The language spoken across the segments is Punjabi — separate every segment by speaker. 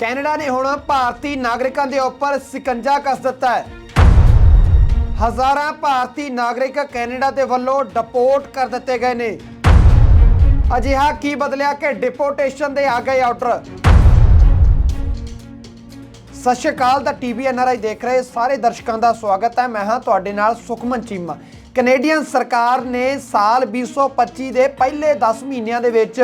Speaker 1: ਕੈਨੇਡਾ ਨੇ ਹੁਣ ਭਾਰਤੀ ਨਾਗਰਿਕਾਂ ਦੇ ਉੱਪਰ ਸਿਕੰਜਾ ਕੱਸ ਦਿੱਤਾ ਹੈ। ਹਜ਼ਾਰਾਂ ਭਾਰਤੀ ਨਾਗਰਿਕ ਕੈਨੇਡਾ ਦੇ ਵੱਲੋਂ ਡਿਪੋਰਟ ਕਰ ਦਿੱਤੇ ਗਏ ਨੇ। ਅਜਿਹਾ ਕੀ ਬਦਲਿਆ ਕਿ ਡਿਪੋਰਟੇਸ਼ਨ ਦੇ ਆ ਗਏ ਆਰਡਰ? ਸਤਿ ਸ਼੍ਰੀ ਅਕਾਲ, ਦਾ ਟੀਵੀ ਐਨਆਰਆਈ ਦੇਖ ਰਹੇ ਸਾਰੇ ਦਰਸ਼ਕਾਂ ਦਾ ਸਵਾਗਤ ਹੈ। ਮੈਂ ਹਾਂ ਤੁਹਾਡੇ ਨਾਲ ਸੁਖਮਨ ਚੀਮਾ। ਕੈਨੇਡੀਅਨ ਸਰਕਾਰ ਨੇ ਸਾਲ 2025 ਦੇ ਪਹਿਲੇ 10 ਮਹੀਨਿਆਂ ਦੇ ਵਿੱਚ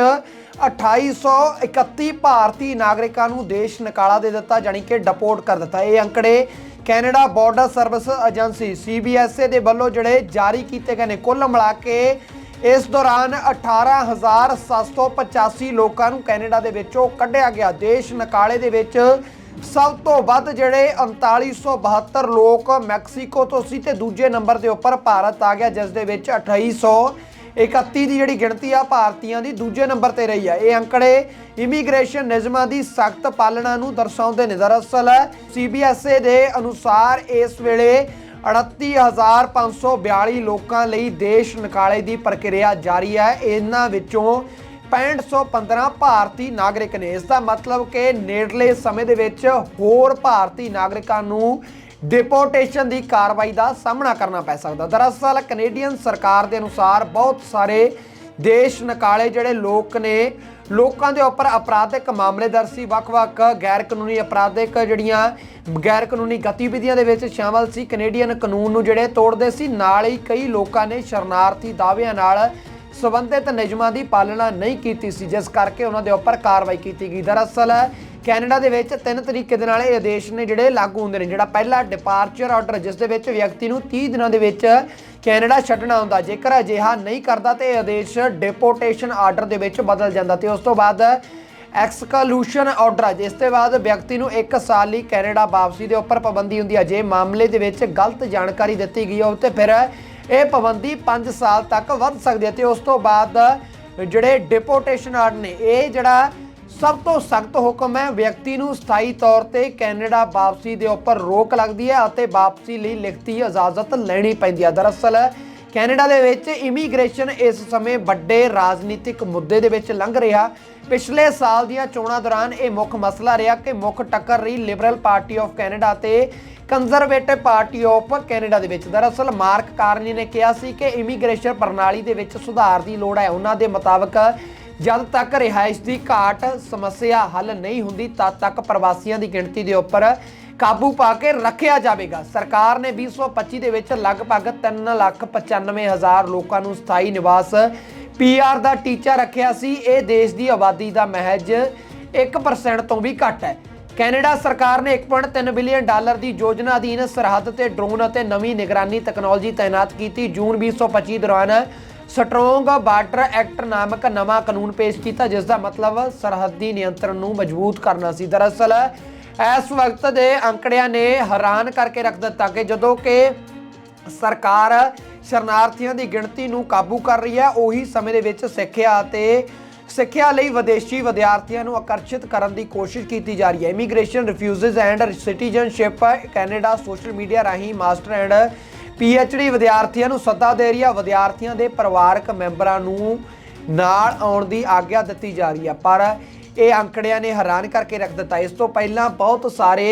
Speaker 1: 2831 ਭਾਰਤੀ ਨਾਗਰਿਕਾਂ ਨੂੰ ਦੇਸ਼ ਨਿਕਾਲਾ ਦੇ ਦਿੱਤਾ, ਜਾਣੀ ਕਿ ਡਿਪੋਰਟ ਕਰ ਦਿੱਤਾ। ਇਹ ਅੰਕੜੇ Canada Border Service Agency CBSA ਦੇ ਵੱਲੋਂ ਜਿਹੜੇ ਜਾਰੀ ਕੀਤੇ ਗਏ ਨੇ, ਕੁੱਲ ਮਿਲਾ ਕੇ ਇਸ ਦੌਰਾਨ 18785 ਲੋਕਾਂ ਨੂੰ ਕੈਨੇਡਾ ਦੇ ਵਿੱਚੋਂ ਕੱਢਿਆ ਗਿਆ। ਦੇਸ਼ ਨਿਕਾਲੇ ਦੇ ਵਿੱਚ ਸਭ ਤੋਂ ਵੱਧ ਜਿਹੜੇ 3972 ਲੋਕ ਮੈਕਸੀਕੋ ਤੋਂ ਸੀ ਤੇ ਦੂਜੇ ਨੰਬਰ ਦੇ ਉੱਪਰ ਭਾਰਤ ਆ ਗਿਆ, ਜਿਸ ਦੇ ਵਿੱਚ 2831 ਦੀ ਜਿਹੜੀ ਗਿਣਤੀ ਆ ਭਾਰਤੀਆਂ ਦੀ ਦੂਜੇ ਨੰਬਰ ਤੇ ਰਹੀ ਆ। ਇਹ ਅੰਕੜੇ ਇਮੀਗ੍ਰੇਸ਼ਨ ਨਿਯਮਾਂ ਦੀ ਸਖਤ ਪਾਲਣਾ ਨੂੰ ਦਰਸਾਉਂਦੇ ਨੇ। ਦਰਅਸਲ CBSA ਦੇ ਅਨੁਸਾਰ ਇਸ ਵੇਲੇ 38542 ਲੋਕਾਂ ਲਈ ਦੇਸ਼ ਨਿਕਾਲੇ ਦੀ ਪ੍ਰਕਿਰਿਆ ਜਾਰੀ ਹੈ। ਇਹਨਾਂ ਵਿੱਚੋਂ 6515 ਭਾਰਤੀ ਨਾਗਰਿਕ ਨੇ। ਇਸ ਦਾ ਮਤਲਬ ਕਿ ਨੇੜਲੇ ਸਮੇਂ ਦੇ ਵਿੱਚ ਹੋਰ ਭਾਰਤੀ ਨਾਗਰਿਕਾਂ ਨੂੰ ਡਿਪੋਰਟੇਸ਼ਨ ਦੀ ਕਾਰਵਾਈ ਦਾ ਸਾਹਮਣਾ ਕਰਨਾ ਪੈ ਸਕਦਾ। ਦਰਅਸਲ ਕੈਨੇਡੀਅਨ ਸਰਕਾਰ ਦੇ ਅਨੁਸਾਰ ਬਹੁਤ ਸਾਰੇ ਦੇਸ਼ ਨਿਕਾਲੇ ਜਿਹੜੇ ਲੋਕ ਨੇ, ਲੋਕਾਂ ਦੇ ਉੱਪਰ ਅਪਰਾਧਿਕ ਮਾਮਲੇ ਦਰਜ ਸੀ ਵੱਖ-ਵੱਖ ਗੈਰ ਕਾਨੂੰਨੀ ਅਪਰਾਧਿਕ ਜਿਹੜੀਆਂ ਗੈਰ ਕਾਨੂੰਨੀ ਗਤੀਵਿਧੀਆਂ ਦੇ ਵਿੱਚ ਸ਼ਾਮਲ ਸੀ। ਕੈਨੇਡੀਅਨ ਕਾਨੂੰਨ ਨੂੰ ਜਿਹੜੇ ਤੋੜਦੇ ਸੀ, ਨਾਲ ਹੀ ਕਈ ਲੋਕਾਂ ਨੇ ਸ਼ਰਨਾਰਥੀ ਦਾਅਵਿਆਂ ਨਾਲ ਸਬੰਧਿਤ ਨਿਯਮਾਂ ਦੀ ਪਾਲਣਾ ਨਹੀਂ ਕੀਤੀ ਸੀ, ਜਿਸ ਕਰਕੇ ਉਹਨਾਂ ਦੇ ਉੱਪਰ ਕਾਰਵਾਈ ਕੀਤੀ ਗਈ। ਦਰਅਸਲ ਕੈਨੇਡਾ ਦੇ ਵਿੱਚ ਤਿੰਨ ਤਰੀਕੇ ਦੇ ਨਾਲ ਇਹ ਆਦੇਸ਼ ਨੇ ਜਿਹੜੇ ਲਾਗੂ ਹੁੰਦੇ ਨੇ। ਜਿਹੜਾ ਪਹਿਲਾ ਡਿਪਾਰਚਰ ਆਰਡਰ ਜਿਸ ਦੇ ਵਿੱਚ ਵਿਅਕਤੀ ਨੂੰ 30 ਦਿਨਾਂ ਦੇ ਵਿੱਚ ਕੈਨੇਡਾ ਛੱਡਣਾ ਹੁੰਦਾ। ਜੇਕਰ ਅਜਿਹਾ ਨਹੀਂ ਕਰਦਾ ਤੇ ਇਹ ਆਦੇਸ਼ ਡਿਪੋਰਟੇਸ਼ਨ ਆਰਡਰ ਦੇ ਵਿੱਚ ਬਦਲ ਜਾਂਦਾ ਤੇ ਉਸ ਤੋਂ ਬਾਅਦ ਐਕਸਕਲੂਸ਼ਨ ਆਰਡਰ ਜਿਸ ਤੋਂ ਬਾਅਦ ਵਿਅਕਤੀ ਨੂੰ 1 ਸਾਲ ਲਈ ਕੈਨੇਡਾ ਵਾਪਸੀ ਦੇ ਉੱਪਰ ਪਾਬੰਦੀ ਹੁੰਦੀ ਹੈ। ਜੇ ਮਾਮਲੇ ਦੇ ਵਿੱਚ ਗਲਤ ਜਾਣਕਾਰੀ ਦਿੱਤੀ ਗਈ ਹੋਵੇ ਤੇ ਫਿਰ ਇਹ ਪਾਬੰਦੀ 5 ਸਾਲ ਤੱਕ ਵੱਧ ਸਕਦੀ ਹੈ ਤੇ ਉਸ ਤੋਂ ਬਾਅਦ ਜਿਹੜੇ ਡਿਪੋਰਟੇਸ਼ਨ ਆਰਡਰ ਨੇ, ਇਹ ਜਿਹੜਾ ਸਭ ਤੋਂ ਸਖਤ ਹੁਕਮ ਹੈ ਵਿਅਕਤੀ ਨੂੰ ਸਥਾਈ ਤੌਰ ਤੇ ਕੈਨੇਡਾ ਵਾਪਸੀ ਦੇ ਉੱਪਰ ਰੋਕ ਲੱਗਦੀ ਹੈ ਅਤੇ ਵਾਪਸੀ ਲਈ ਲਿਖਤੀ ਇਜਾਜ਼ਤ ਲੈਣੀ ਪੈਂਦੀ ਹੈ। ਦਰਅਸਲ, ਕੈਨੇਡਾ ਦੇ ਵਿੱਚ ਇਮੀਗ੍ਰੇਸ਼ਨ ਇਸ ਸਮੇਂ ਵੱਡੇ ਰਾਜਨੀਤਿਕ ਮੁੱਦੇ ਦੇ ਵਿੱਚ ਲੰਘ ਰਿਹਾ। ਪਿਛਲੇ ਸਾਲ ਦੀਆਂ ਚੋਣਾਂ ਦੌਰਾਨ ਇਹ ਮੁੱਖ ਮਸਲਾ ਰਿਹਾ ਕਿ ਮੁੱਖ ਟੱਕਰ ਰਹੀ ਲਿਬਰਲ ਪਾਰਟੀ ਆਫ ਕੈਨੇਡਾ ਤੇ ਕੰਜ਼ਰਵੇਟਿਵ ਪਾਰਟੀ ਆਫ ਕੈਨੇਡਾ ਦੇ ਵਿੱਚ। ਦਰਅਸਲ, ਮਾਰਕ ਕਾਰਨੀ ਨੇ ਕਿਹਾ ਸੀ ਕਿ ਇਮੀਗ੍ਰੇਸ਼ਨ ਪ੍ਰਣਾਲੀ ਦੇ ਵਿੱਚ ਸੁਧਾਰ ਦੀ ਲੋੜ ਹੈ। ਉਹਨਾਂ ਦੇ ਮੁਤਾਬਕ ਜਦ ਤੱਕ ਰਿਹਾਇਸ਼ ਦੀ ਘਾਟ ਸਮੱਸਿਆ ਹੱਲ ਨਹੀਂ ਹੁੰਦੀ, ਤਦ ਤੱਕ ਪ੍ਰਵਾਸੀਆਂ ਦੀ ਗਿਣਤੀ ਦੇ ਉੱਪਰ ਕਾਬੂ ਪਾ ਕੇ ਰੱਖਿਆ ਜਾਵੇਗਾ। ਸਰਕਾਰ ਨੇ 2025 ਦੇ ਵਿੱਚ ਲਗਭਗ 395000 ਲੋਕਾਂ ਨੂੰ ਸਥਾਈ ਨਿਵਾਸ ਪੀਆਰ ਦਾ ਟੀਚਾ ਰੱਖਿਆ ਸੀ। ਇਹ ਦੇਸ਼ ਦੀ ਆਬਾਦੀ ਦਾ ਮਹਿਜ 1% ਤੋਂ ਵੀ ਘੱਟ ਹੈ। ਕੈਨੇਡਾ ਸਰਕਾਰ ਨੇ 1.3 ਬਿਲੀਅਨ ਡਾਲਰ ਦੀ ਯੋਜਨਾ ਅਧੀਨ ਸਰਹੱਦ ਤੇ ਡਰੋਨ ਅਤੇ ਨਵੀਂ ਨਿਗਰਾਨੀ ਤਕਨਾਲੋਜੀ ਤਾਇਨਾਤ ਕੀਤੀ। ਜੂਨ 2025 ਦੌਰਾਨ ਸਟਰੋਂਗ ਬਾਰਡਰ ਐਕਟ ਨਾਮਕ ਨਵਾਂ ਕਾਨੂੰਨ ਪੇਸ਼ ਕੀਤਾ, ਜਿਸ ਦਾ ਮਤਲਬ ਸਰਹੱਦੀ ਨਿਯੰਤਰਣ ਨੂੰ ਮਜ਼ਬੂਤ ਕਰਨਾ ਸੀ। ਦਰਅਸਲ, ਇਸ ਵਕਤ ਦੇ ਅੰਕੜਿਆਂ ਨੇ ਹੈਰਾਨ ਕਰਕੇ ਰੱਖ ਦਿੱਤਾ ਕਿ ਜਦੋਂ ਕਿ ਸਰਕਾਰ ਸ਼ਰਨਾਰਥੀਆਂ ਦੀ ਗਿਣਤੀ ਨੂੰ ਕਾਬੂ ਕਰ ਰਹੀ ਹੈ, ਉਹੀ ਸਮੇਂ ਦੇ ਵਿੱਚ ਸਿੱਖਿਆ ਅਤੇ ਸਿੱਖਿਆ ਲਈ ਵਿਦੇਸ਼ੀ ਵਿਦਿਆਰਥੀਆਂ ਨੂੰ ਆਕਰਸ਼ਿਤ ਕਰਨ ਦੀ ਕੋਸ਼ਿਸ਼ ਕੀਤੀ ਜਾ ਰਹੀ ਹੈ। Immigration Refugees and Citizenship Canada social media ਰਾਹੀਂ ਮਾਸਟਰ ਐਂਡ ਡੀ ਵਿਦਿਆਰਥੀਆਂ ਨੂੰ ਸੱਦਾ ਦੇ ਰਹੀ ਹੈ ਵਿਦਿਆਰਥੀਆਂ ਦੇ ਪਰਿਵਾਰਕ ਮੈਂਬਰਾਂ ਨੂੰ ਨਾਲ ਆਉਣ ਦੀ ਆਗਿਆ ਦਿੱਤੀ ਜਾ ਰਹੀ ਹੈ ਪਰ ਇਹ ਅੰਕੜਿਆਂ ਨੇ ਹੈਰਾਨ ਕਰਕੇ ਰੱਖ ਦਿੱਤਾ। ਇਸ ਤੋਂ ਪਹਿਲਾਂ ਬਹੁਤ ਸਾਰੇ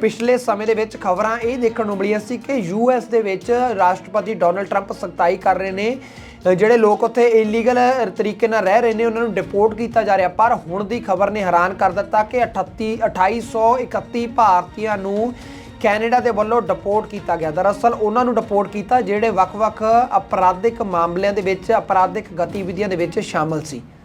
Speaker 1: ਪਿਛਲੇ ਸਮੇਂ ਦੇ ਵਿੱਚ ਖਬਰਾਂ ਇਹ ਦੇਖਣ ਨੂੰ ਮਿਲੀਆਂ ਸੀ ਕਿ ਯੂਐਸ ਦੇ ਵਿੱਚ ਰਾਸ਼ਟਰਪਤੀ ਡੋਨਲਡ ਟਰੰਪ ਸਖਤਾਈ ਕਰ ਰਹੇ ਨੇ। ਜਿਹੜੇ ਲੋਕ ਉੱਥੇ ਇਲੀਗਲ ਤਰੀਕੇ ਨਾਲ ਰਹਿ ਰਹੇ ਨੇ, ਉਹਨਾਂ ਨੂੰ ਡਿਪੋਰਟ ਕੀਤਾ ਜਾ ਰਿਹਾ। ਪਰ ਹੁਣ ਦੀ ਖਬਰ ਨੇ ਹੈਰਾਨ ਕਰ ਦਿੱਤਾ ਕਿ 38 2831 ਭਾਰਤੀਆਂ ਨੂੰ ਕੈਨੇਡਾ ਦੇ ਵੱਲੋਂ ਡਿਪੋਰਟ ਕੀਤਾ ਗਿਆ। ਦਰਅਸਲ ਉਹਨਾਂ ਨੂੰ ਡਿਪੋਰਟ ਕੀਤਾ, ਜਿਹੜੇ ਵੱਖ-ਵੱਖ ਅਪਰਾਧਿਕ ਮਾਮਲਿਆਂ ਦੇ ਵਿੱਚ, ਅਪਰਾਧਿਕ ਗਤੀਵਿਧੀਆਂ ਦੇ ਵਿੱਚ ਸ਼ਾਮਲ ਸੀ।